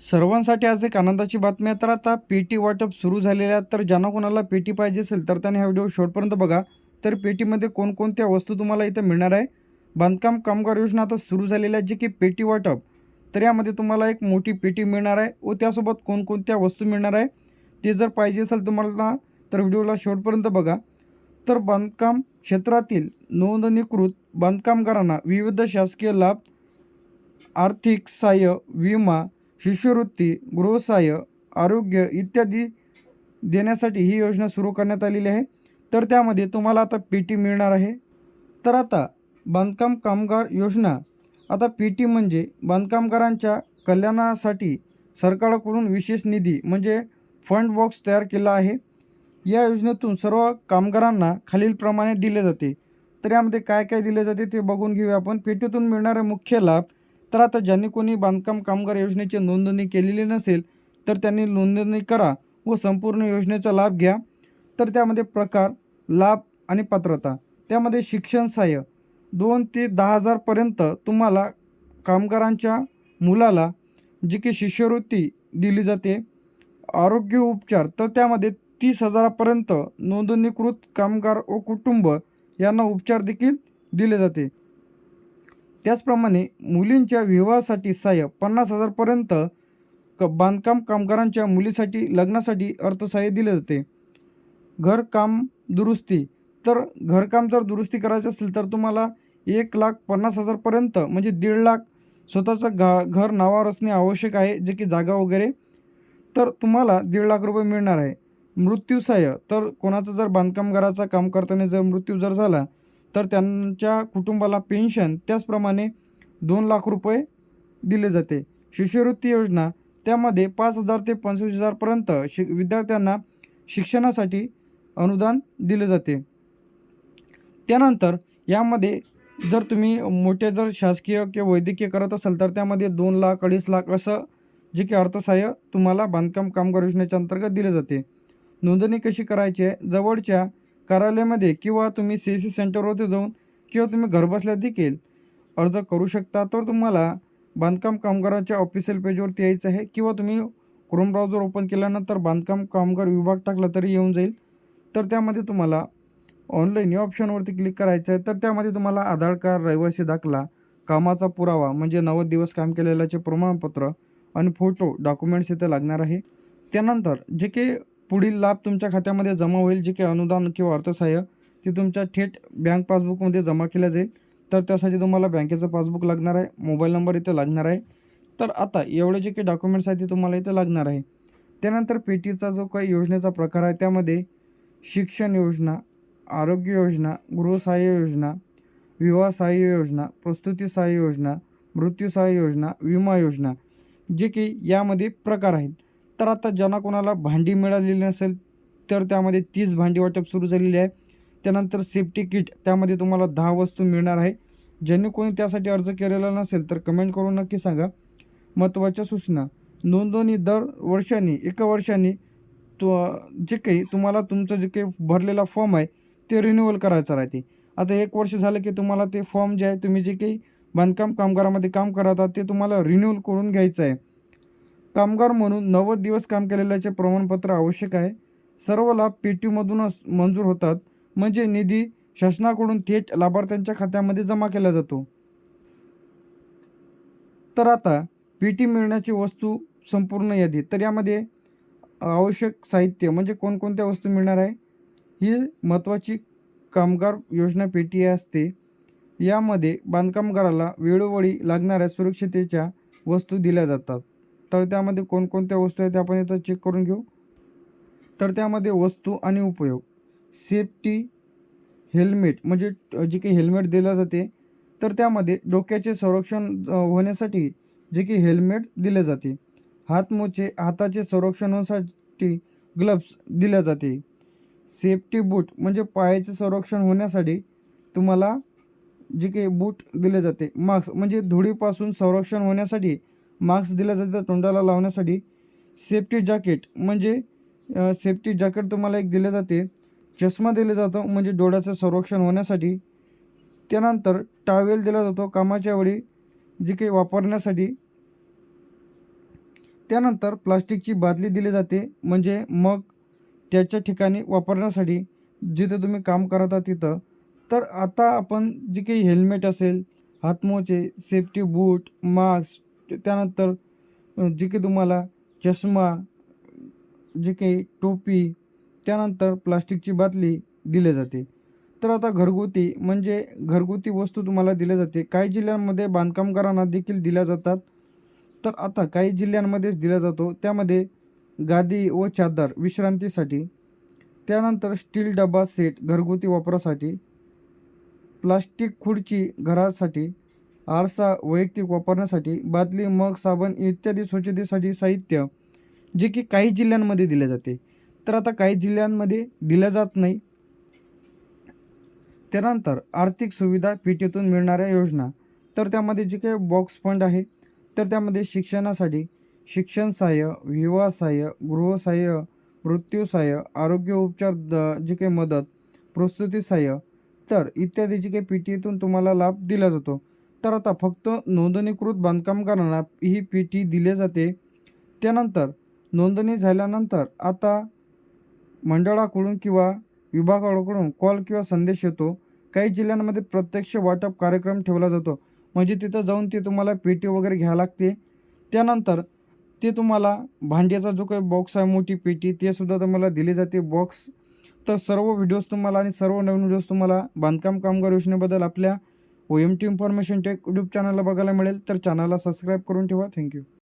सर्वांसाठी आज एक आनंदाची बातमी आहे. तर आता पेटी वाटप सुरू झालेल्या आहेत तर ज्यांना कोणाला पेटी पाहिजे असेल तर त्याने हा व्हिडिओ शेवटपर्यंत बघा. तर पेटीमध्ये कोणकोणत्या वस्तू तुम्हाला इथं मिळणार आहे? बांधकाम कामगार योजना आता सुरू झालेल्या आहे जी की पेटी वाटप. तर यामध्ये तुम्हाला एक मोठी पेटी मिळणार आहे व त्यासोबत कोणकोणत्या वस्तू मिळणार आहे ते जर पाहिजे असेल तुम्हाला तर व्हिडिओला शेवटपर्यंत बघा. तर बांधकाम क्षेत्रातील नोंदणीकृत बांधकामगारांना विविध शासकीय लाभ आर्थिक सहाय्य विमा शिष्यवृत्ती गृहसहाय्य आरोग्य इत्यादी देण्यासाठी ही योजना सुरू करण्यात आलेली आहे. तर त्यामध्ये तुम्हाला आता पी टी मिळणार आहे. तर आता बांधकाम कामगार योजना. आता पी टी म्हणजे बांधकामगारांच्या कल्याणासाठी सरकारकडून विशेष निधी म्हणजे फंड बॉक्स तयार केला आहे. या योजनेतून सर्व कामगारांना खालीलप्रमाणे दिले जाते. तर यामध्ये काय काय दिले जाते ते बघून घेऊया आपण. पेटीतून मिळणारे मुख्य लाभ तर आता ज्यांनी कोणी बांधकाम कामगार योजनेची नोंदणी केलेली नसेल तर त्यांनी नोंदणी करा व संपूर्ण योजनेचा लाभ घ्या. तर त्यामध्ये प्रकार लाभ आणि पात्रता त्यामध्ये शिक्षण सहाय्य. दोन ते दहा हजारपर्यंत तुम्हाला कामगारांच्या मुलाला जी की शिष्यवृत्ती दिली जाते आरोग्य उपचार तर त्यामध्ये तीस हजारापर्यंत नोंदणीकृत कामगार व कुटुंब यांना उपचार देखील दिले जाते. त्याचप्रमाणे मुलींच्या विवाहासाठी सहाय्य पन्नास हजारपर्यंत क बांधकाम कामगारांच्या मुलीसाठी लग्नासाठी अर्थसहाय्य दिले जाते. घरकाम दुरुस्ती. तर घरकाम जर दुरुस्ती करायचं असेल तर तुम्हाला एक लाख पन्नास हजारपर्यंत म्हणजे दीड लाख स्वतःचं घा घर नावावर असणे आवश्यक आहे जे की जागा वगैरे. तर तुम्हाला दीड लाख रुपये मिळणार आहे. मृत्यू सहाय्य. तर कोणाचं जर बांधकामगाराचं काम करताना जर मृत्यू जर झाला तर त्यांच्या कुटुंबाला पेन्शन त्याचप्रमाणे दोन लाख रुपये दिले जाते. शिष्यवृत्ती योजना त्यामध्ये पाच हजार ते पंचवीस हजारपर्यंत शि विद्यार्थ्यांना शिक्षणासाठी अनुदान दिले जाते. त्यानंतर यामध्ये जर तुम्ही मोठे जर शासकीय किंवा वैद्यकीय करत असाल तर त्यामध्ये दोन लाख अडीच लाख असं जे की अर्थसहाय्य तुम्हाला बांधकाम कामगार योजनेच्या अंतर्गत दिले जाते. नोंदणी कशी करायची आहे? जवळच्या कार्यालयामध्ये किंवा तुम्ही सी सी सेंटरवरती जाऊन किंवा तुम्ही घरबसल्या देखील अर्ज करू शकता. तर तुम्हाला बांधकाम कामगाराच्या ऑफिशियल पेजवरती यायचं आहे किंवा तुम्ही क्रोम ब्राउझर ओपन केल्यानंतर बांधकाम कामगार विभाग टाकला तरी येऊन जाईल. तर त्यामध्ये तुम्हाला ऑनलाईन या ऑप्शनवरती क्लिक करायचं आहे. तर त्यामध्ये तुम्हाला आधार कार्ड रहिवासी दाखला कामाचा पुरावा म्हणजे नव्वद दिवस काम केलेल्याचे प्रमाणपत्र आणि फोटो डॉक्युमेंट्स इथे लागणार आहे. त्यानंतर जे काही पुढील लाभ तुमच्या खात्यामध्ये जमा होईल जे काही अनुदान किंवा अर्थसहाय्य ते तुमच्या थेट बँक पासबुकमध्ये जमा केलं जाईल. तर त्यासाठी तुम्हाला बँकेचं पासबुक लागणार आहे मोबाईल नंबर इथे लागणार आहे. तर आता एवढे जे काही डॉक्युमेंट्स आहेत ते तुम्हाला इथे लागणार आहे. त्यानंतर पेटीचा जो काही योजनेचा प्रकार आहे त्यामध्ये शिक्षण योजना आरोग्य योजना गृहसहाय्य योजना विवाह सहाय्य योजना प्रस्तुती सहाय्य योजना मृत्यू सहाय्य योजना विमा योजना जे की यामध्ये प्रकार आहेत. तर आता ज्यांना कोणाला भांडी मिळालेली नसेल तर त्यामध्ये तीस भांडी वाटप सुरू झालेली आहे. त्यानंतर सेफ्टी किट त्यामध्ये तुम्हाला दहा वस्तू मिळणार आहे. ज्यांनी कोणी त्यासाठी अर्ज केलेला नसेल तर कमेंट करून नक्की सांगा. महत्त्वाच्या सूचना. नोंदणी दर वर्षांनी एका वर्षांनी तो जे काही तुम्हाला तुमचं जे काही भरलेला फॉर्म आहे ते रिन्युअल करायचं राहते. आता एक वर्ष झालं की तुम्हाला ते फॉर्म जे आहे तुम्ही जे काही बांधकाम कामगारामध्ये काम करत आहात ते तुम्हाला रिन्युअल करून घ्यायचं आहे. कामगार म्हणून नव्वद दिवस काम केलेल्याचे प्रमाणपत्र आवश्यक आहे. सर्व लाभ पेटीमधूनच मंजूर होतात. म्हणजे निधी शासनाकडून थेट लाभार्थ्यांच्या खात्यामध्ये जमा केला जातो. तर आता पी टी मिळण्याची वस्तू संपूर्ण यादी. तर यामध्ये आवश्यक साहित्य म्हणजे कोणकोणत्या वस्तू मिळणार आहे? ही महत्त्वाची कामगार योजना पेटी असते. यामध्ये बांधकामगाराला वेळोवेळी लागणाऱ्या सुरक्षितेच्या वस्तू दिल्या जातात. तर त्यामध्ये कोणकोणत्या वस्तू आहेत आपण इथं चेक करून घेऊ. तर त्यामध्ये वस्तू आणि उपयोग. सेफ्टी हेल्मेट म्हणजे जे काही हेल्मेट दिलं जाते तर त्यामध्ये डोक्याचे संरक्षण होण्यासाठी जे की हेल्मेट दिले जाते हातमोचे हाताचे संरक्षण होण्यासाठी ग्लव्स दिल्या जाते. सेफ्टी बूट म्हणजे पायाचे संरक्षण होण्यासाठी तुम्हाला जे काही बूट दिले जाते मास्क म्हणजे धुळीपासून संरक्षण होण्यासाठी मास्क दिला जातं तोंडाला लावण्यासाठी. सेफ्टी जॅकेट म्हणजे सेफ्टी जॅकेट तुम्हाला एक दिले जाते. चष्मा दिले जातो म्हणजे डोळ्याचं संरक्षण होण्यासाठी. त्यानंतर टावेल दिला जातो कामाच्या वेळी जे काही वापरण्यासाठी. त्यानंतर प्लास्टिकची बादली दिली जाते म्हणजे मग त्याच्या ठिकाणी वापरण्यासाठी. जिथे तुम्ही काम करत आहात तिथं. तर आता आपण जे काही हेल्मेट असेल हातमोजे सेफ्टी बूट मास्क त्यानंतर जे काही तुम्हाला चष्मा जे काही टोपी त्यानंतर प्लास्टिकची बादली दिली जाते. तर आता घरगुती म्हणजे घरगुती वस्तू तुम्हाला दिल्या जाते. काही जिल्ह्यांमध्ये बांधकामगारांना देखील दिल्या जातात. तर आता काही जिल्ह्यांमध्येच दिला जातो. त्यामध्ये गादी व चादर विश्रांतीसाठी त्यानंतर स्टील डबा सेट घरगुती वापरासाठी प्लास्टिक खुर्ची घरासाठी आरसा वैयक्तिक वापरण्यासाठी बादली मग साबण इत्यादी स्वच्छतेसाठी साहित्य जे की काही जिल्ह्यांमध्ये दिले जाते. तर आता काही जिल्ह्यांमध्ये दिल्या जात नाही. त्यानंतर आर्थिक सुविधा पेटीतून मिळणाऱ्या योजना. तर त्यामध्ये जे काही बॉक्स फंड आहे तर त्यामध्ये शिक्षणासाठी शिक्षण सहाय्य विवाह सहाय्य गृहसहाय्य मृत्यू सहाय्य आरोग्य उपचार द जे काही मदत प्रस्तुती सहाय्य तर इत्यादी जे काही पेटीतून तुम्हाला लाभ दिला जातो. तर आता फक्त नोंदणीकृत बांधकामगारांना ही पेटी दिली जाते. त्यानंतर नोंदणी झाल्यानंतर आता मंडळाकडून किंवा विभागाकडून कॉल किंवा संदेश येतो. काही जिल्ह्यांमध्ये प्रत्यक्ष वाटप कार्यक्रम ठेवला जातो. म्हणजे तिथं जाऊन ते तुम्हाला पेटी वगैरे घ्यावं लागते. त्यानंतर ते तुम्हाला भांड्याचा जो काही बॉक्स आहे मोठी पेटी ते सुद्धा तुम्हाला दिली जाते बॉक्स तर सर्व व्हिडिओज तुम्हाला आणि सर्व नवीन व्हिडिओज तुम्हाला बांधकाम कामगार योजनेबद्दल आपल्या O M T information tech YouTube चॅनलला बघायला मिळेल तर चॅनलला सबस्क्राईब करून ठेवा. थँक्यू.